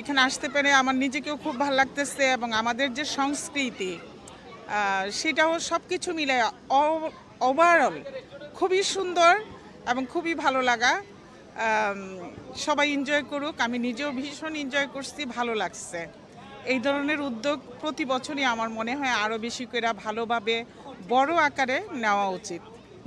এখানে আসতে পেরে আমার নিজেকেও খুব ভালো লাগতেছে এবং আমাদের যে সংস্কৃতি সেটাও সব কিছু মিলে ওভারঅল খুবই সুন্দর এবং খুবই ভালো লাগা। সবাই এনজয় করুক, আমি নিজেও ভীষণ এনজয় করছি, ভালো লাগছে। এই ধরনের উদ্যোগ প্রতি বছরই আমার মনে হয় আরও বেশি করে ভালোভাবে বড় আকারে নেওয়া উচিত।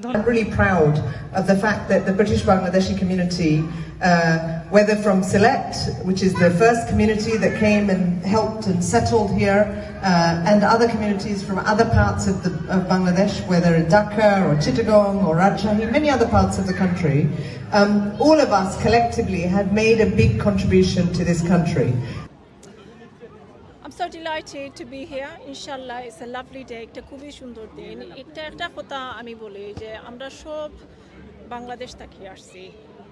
I'm really proud of the fact that the British Bangladeshi community, uh, whether from Sylhet, which is the first community that came and helped and settled here, uh, and other communities from other parts of, the, of Bangladesh, whether in Dhaka or Chittagong or Rajshahi, many other parts of the country, um, all of us collectively have made a big contribution to this country. I'm so delighted to be here. Inshallah, it's a lovely day. একটা খুবই সুন্দর দিন। একটা একটা কথা আমি বলি যে আমরা সব বাংলাদেশ থেকে আসছি।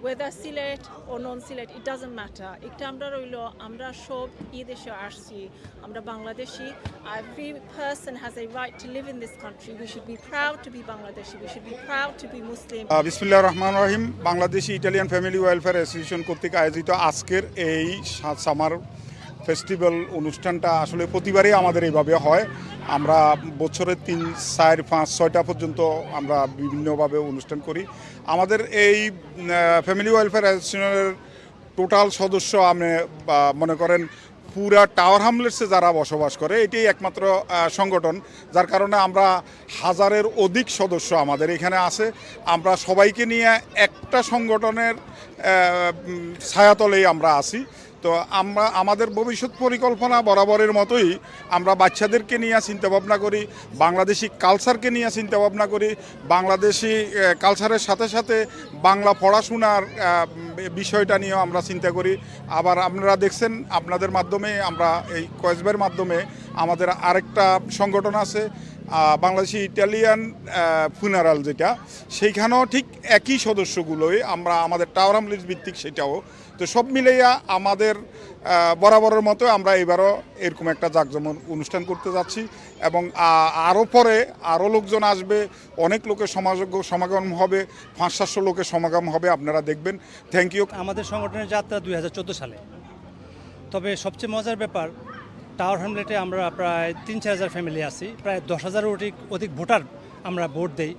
Weather Sylhet O non Sylhet it doesn't matter একটা আমরা রইল আমরা সব এই দেশে আসছি। আমরা Bangladeshi. Every person has a right to live in this country we should be proud to be Bangladeshi. We should be proud to be Muslim বিসমিল্লাহ রহমান রহিম। Bangladeshi Italian family welfare association কর্তৃক আয়োজিত আজকের এই সামার ফেস্টিভ্যাল অনুষ্ঠানটা আসলে প্রতিবারই আমাদের এইভাবে হয়। আমরা বছরের তিন, চার, পাঁচ, ছয়টা পর্যন্ত আমরা বিভিন্নভাবে অনুষ্ঠান করি। আমাদের এই ফ্যামিলি ওয়েলফেয়ার অ্যাসোসিয়েশনের টোটাল সদস্য আমি মনে করেন পুরা টাওয়ার হামলেটসে যারা বসবাস করে এটাই একমাত্র সংগঠন। যার কারণে আমরা হাজারের অধিক সদস্য আমাদের এখানে আছে। আমরা সবাইকে নিয়ে একটা সংগঠনের ছায়াতলেই আমরা আছি। তো আমরা, আমাদের ভবিষ্যৎ পরিকল্পনা বরাবরের মতোই আমরা বাচ্চাদেরকে নিয়ে চিন্তা ভাবনা করি, বাংলাদেশি কালচারকে নিয়ে চিন্তা ভাবনা করি, বাংলাদেশি কালচারের সাথে সাথে বাংলা পড়াশোনার বিষয়টা নিয়েও আমরা চিন্তা করি। আবার আপনারা দেখছেন, আপনাদের মাধ্যমে আমরা এই কয়েসবের মাধ্যমে আমাদের আরেকটা সংগঠন আছে বাংলাদেশি ইটালিয়ান ফুনারাল যেটা, সেইখানেও ঠিক একই সদস্যগুলোই, আমরা আমাদের টাওয়ার হামলিজ ভিত্তিক সেটাও। তো সব মিলাইয়া আমাদের বরাবরের মতো আমরা এবারও এরকম একটা জাঁকজমক অনুষ্ঠান করতে যাচ্ছি। এবং আরও পরে আরও লোকজন আসবে, অনেক লোকের সমাজ সমাগম হবে পাঁচ সাতশো লোকের সমাগম হবে, আপনারা দেখবেন। থ্যাংক ইউ আমাদের সংগঠনের যাত্রা দুই হাজার চোদ্দ সালে। তবে সবচেয়ে মজার ব্যাপার টাওয়ার হ্যামলেটে আমরা প্রায় তিন চার হাজার ফ্যামিলি আছি। প্রায় দশ হাজারের অধিক অধিক ভোটার আমরা ভোট দেই।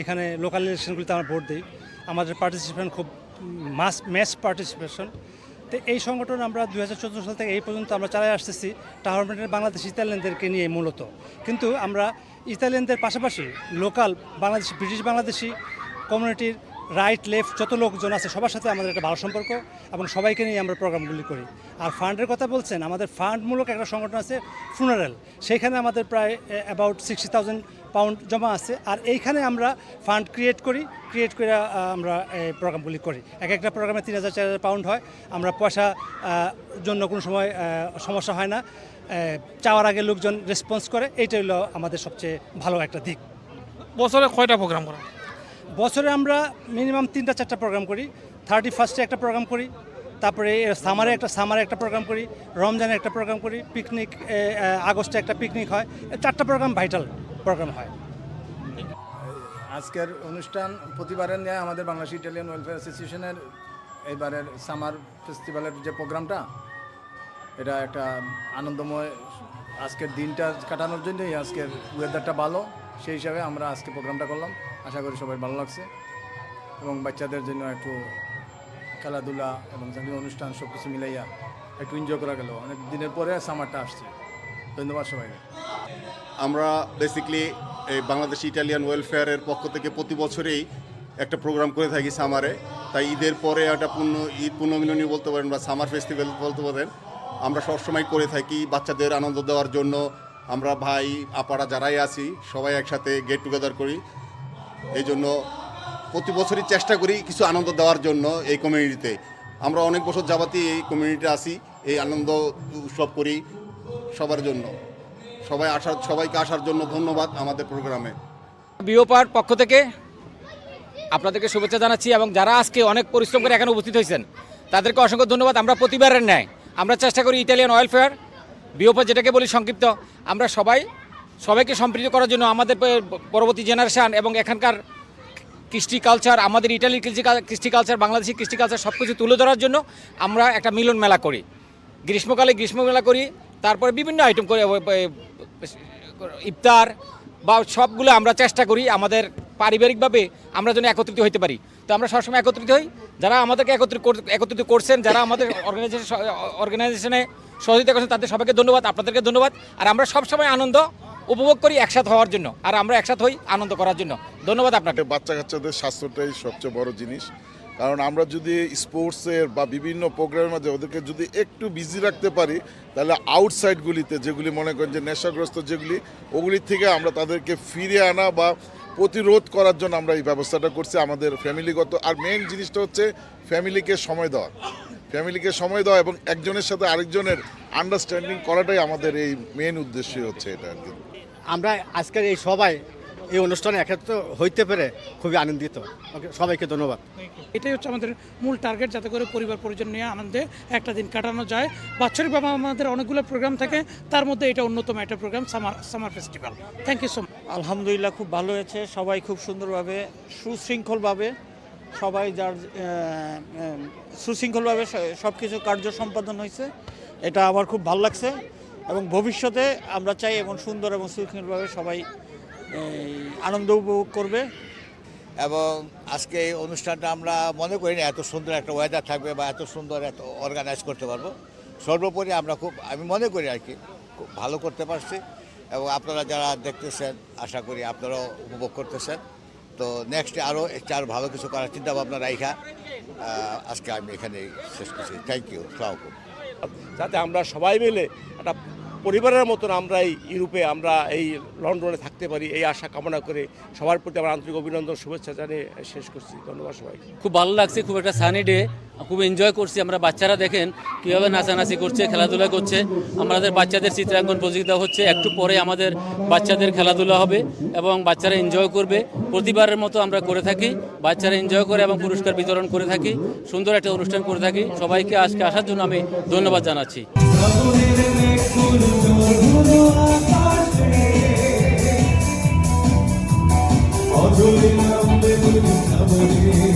এখানে লোকাল ইলেকশনগুলিতে আমরা ভোট দিই। আমাদের পার্টিসিপেশন খুব মাস ম্যাচ পার্টিসিপেশন তো এই সংগঠন আমরা দু হাজার চোদ্দ সাল থেকে এই পর্যন্ত আমরা চালাই আসতেছি। টাওয়ার হ্যামলেটের বাংলাদেশ ইতালিয়ানদেরকে নিয়ে মূলত। কিন্তু আমরা ইতালিয়ানদের পাশাপাশি লোকাল বাংলাদেশি ব্রিটিশ বাংলাদেশি কমিউনিটির রাইট লেফট যত লোকজন আছে, সবার সাথে আমাদের একটা ভালো সম্পর্ক এবং সবাইকে নিয়ে আমরা প্রোগ্রামগুলি করি। আর ফান্ডের কথা বলছেন, আমাদের ফান্ডমূলক একটা সংগঠন আছে ফুনারেল সেইখানে আমাদের প্রায় অ্যাবাউট সিক্সটি থাউজেন্ড পাউন্ড জমা আছে। আর এইখানে আমরা ফান্ড ক্রিয়েট করি ক্রিয়েট করে আমরা এই প্রোগ্রামগুলি করি। এক একটা প্রোগ্রামে তিন হাজার, চার হাজার পাউন্ড হয়। আমরা পয়সা জন্য কোনো সময় সমস্যা হয় না। চাওয়ার আগে লোকজন রেসপন্স করে। এইটা হলো আমাদের সবচেয়ে ভালো একটা দিক। বছরে কয়টা প্রোগ্রাম করা বছরে আমরা মিনিমাম তিনটা, চারটা প্রোগ্রাম করি। থার্টি ফার্স্টে একটা প্রোগ্রাম করি, তারপরে সামারে একটা সামারে একটা প্রোগ্রাম করি, রমজানে একটা প্রোগ্রাম করি পিকনিক আগস্টে একটা পিকনিক হয় চারটা প্রোগ্রাম ভাইটাল প্রোগ্রাম হয়। আজকের অনুষ্ঠান প্রতিবারের নিয়ে আমাদের বাংলাদেশ ইটালিয়ান ওয়েলফেয়ার অ্যাসোসিয়েশনের এইবারের সামার ফেস্টিভ্যালের যে প্রোগ্রামটা এটা একটা আনন্দময় আজকের দিনটা কাটানোর জন্যই আজকের ওয়েদারটা ভালো, সেই হিসাবে আমরা আজকে প্রোগ্রামটা করলাম। আশা করি সবাই ভালো লাগছে। এবং বাচ্চাদের জন্য একটু খেলাধুলা এবং জাতীয় অনুষ্ঠান সব কিছু মিলাইয়া একটু এনজয় করা গেল। অনেক দিনের পরে সামারটা আসছে। ধন্যবাদ সবাইকে। আমরা বেসিকলি এই বাংলাদেশ ইটালিয়ান ওয়েলফেয়ারের পক্ষ থেকে প্রতি বছরেই একটা প্রোগ্রাম করে থাকি সামারে তাই ঈদের পরে একটা পূর্ণ, ঈদ পুণ্যমিলনী বলতে পারেন বা সামার ফেস্টিভ্যাল বলতে পারেন, আমরা সবসময় করে থাকি বাচ্চাদের আনন্দ দেওয়ার জন্য। আমরা ভাই, আপারা যারাই আছি, সবাই একসাথে গেট টুগেদার করি। এই জন্য প্রতি বছরই চেষ্টা করি কিছু আনন্দ দেওয়ার জন্য এই কমিউনিটিতে আমরা অনেক বছর যাবতই এই কমিউনিটিতে আসি এই আনন্দ উৎসব করি সবার জন্য। সবাই আসার, সবাইকে আসার জন্য ধন্যবাদ আমাদের প্রোগ্রামে বিওপার পক্ষ থেকে আপনাদেরকে শুভেচ্ছা জানাচ্ছি এবং যারা আজকে অনেক পরিশ্রম করে এখানে উপস্থিত হয়েছেন, তাদেরকে অসংখ্য ধন্যবাদ। আমরা প্রতিবারের ন্যায়। আমরা চেষ্টা করি ইটালিয়ান ওয়েলফেয়ার বিওপার যেটাকে বলি সংক্ষিপ্ত। আমরা সবাই সবাইকে সম্পৃক্ত করার জন্য আমাদের পরবর্তী জেনারেশান এবং এখানকার কৃষ্টি কালচার, আমাদের ইটালির কৃষ্টি কৃষ্টি কালচার, বাংলাদেশি কৃষ্টি কালচার সব কিছু তুলে ধরার জন্য আমরা একটা মিলন মেলা করি। গ্রীষ্মকালে গ্রীষ্মমেলা করি, তারপরে বিভিন্ন আইটেম করে ইফতার বা সবগুলো আমরা চেষ্টা করি আমাদের পারিবারিকভাবে আমরা যেন একত্রিত হইতে পারি। তো আমরা সবসময় একত্রিত হই, যারা আমাদেরকে একত্রিত একত্রিত করছেন, যারা আমাদের অর্গানাইজেশন অর্গানাইজেশনে সহযোগিতা করছেন, তাদের সবাইকে ধন্যবাদ, আপনাদেরকে ধন্যবাদ। আর আমরা সবসময় আনন্দ উপভোগ করি একসাথে হওয়ার জন্য, আর আমরা একসাথে হই আনন্দ করার জন্য। ধন্যবাদ আপনাকে। বাচ্চা কাচ্চাদের স্বাস্থ্যটাই সবচেয়ে বড় জিনিস। কারণ আমরা যদি স্পোর্টসের বা বিভিন্ন প্রোগ্রামের মাঝে ওদেরকে যদি একটু বিজি রাখতে পারি, তাহলে আউটসাইডগুলিতে যেগুলি মনে করেন যে নেশাগ্রস্ত যেগুলি ওগুলির থেকে আমরা তাদেরকে ফিরে আনা বা প্রতিরোধ করার জন্য আমরা এই ব্যবস্থাটা করছি আমাদের ফ্যামিলিগত। আর মেন জিনিসটা হচ্ছে ফ্যামিলিকে সময় দেওয়া। ফ্যামিলিকে সময় দেওয়া এবং একজনের সাথে আরেকজনের আন্ডারস্ট্যান্ডিং করাটাই আমাদের এই মেন উদ্দেশ্যই হচ্ছে এটা আর কি। আমরা আজকের এই সবাই এই অনুষ্ঠানে একত্র হইতে পেরে খুবই আনন্দিত। ওকে, সবাইকে ধন্যবাদ। এটাই হচ্ছে আমাদের মূল টার্গেট যাতে করে পরিবার পরিজন নিয়ে আনন্দে একটা দিন কাটানো যায়। বাৎসরিকভাবে আমাদের অনেকগুলো প্রোগ্রাম থাকে তার মধ্যে এটা অন্যতম একটা programme summer summer festival thank you so much আলহামদুলিল্লাহ খুব ভালো হয়েছে। সবাই খুব সুন্দরভাবে সুশৃঙ্খলভাবে সবাই যার সুশৃঙ্খলভাবে সব কিছু কার্য সম্পাদন হয়েছে। এটা আমার খুব ভালো লাগছে। এবং ভবিষ্যতে আমরা চাই এবং সুন্দর এবং সুশৃঙ্খলভাবে সবাই আনন্দ উপভোগ করবে। এবং আজকে এই অনুষ্ঠানটা আমরা মনে করি না এত সুন্দর একটা ওয়েদার থাকবে বা এত সুন্দর, এত অর্গানাইজ করতে পারব। সর্বোপরি আমরা খুব, আমি মনে করি আর কি, খুব ভালো করতে পারছি। এবং আপনারা যারা দেখতেছেন, আশা করি আপনারাও উপভোগ করতেছেন। তো নেক্সট আরও চার ভালো কিছু করার চিন্তা ভাবনা রাইখা আজকে আমি এখানে শেষ করছি। থ্যাংক ইউ সালামালাইকুম যাতে আমরা সবাই মিলে একটা পরিবারের মতন আমরা এই ইউরোপে আমরা এই লন্ডনে থাকতে পারি, এই আশা কামনা করে সবার প্রতি আমার আন্তরিক অভিনন্দন, শুভেচ্ছা জানিয়ে শেষ করছি। ধন্যবাদ সবাই খুব ভালো লাগছে, খুব একটা সানি ডে খুব এনজয় করছি। আমরা বাচ্চারা দেখেন কীভাবে নাচানাচি করছে, খেলাধুলা করছে। আমাদের বাচ্চাদের চিত্রাঙ্কন প্রতিযোগিতা হচ্ছে, একটু পরে আমাদের বাচ্চাদের খেলাধুলা হবে এবং বাচ্চারা এনজয় করবে। প্রতিবারের মতো আমরা করে থাকি, বাচ্চারা এনজয় করে এবং পুরস্কার বিতরণ করে থাকি, সুন্দর একটা অনুষ্ঠান করে থাকি। সবাইকে আজকে আসার জন্য আমি ধন্যবাদ জানাচ্ছি। অজরে নামবে বলি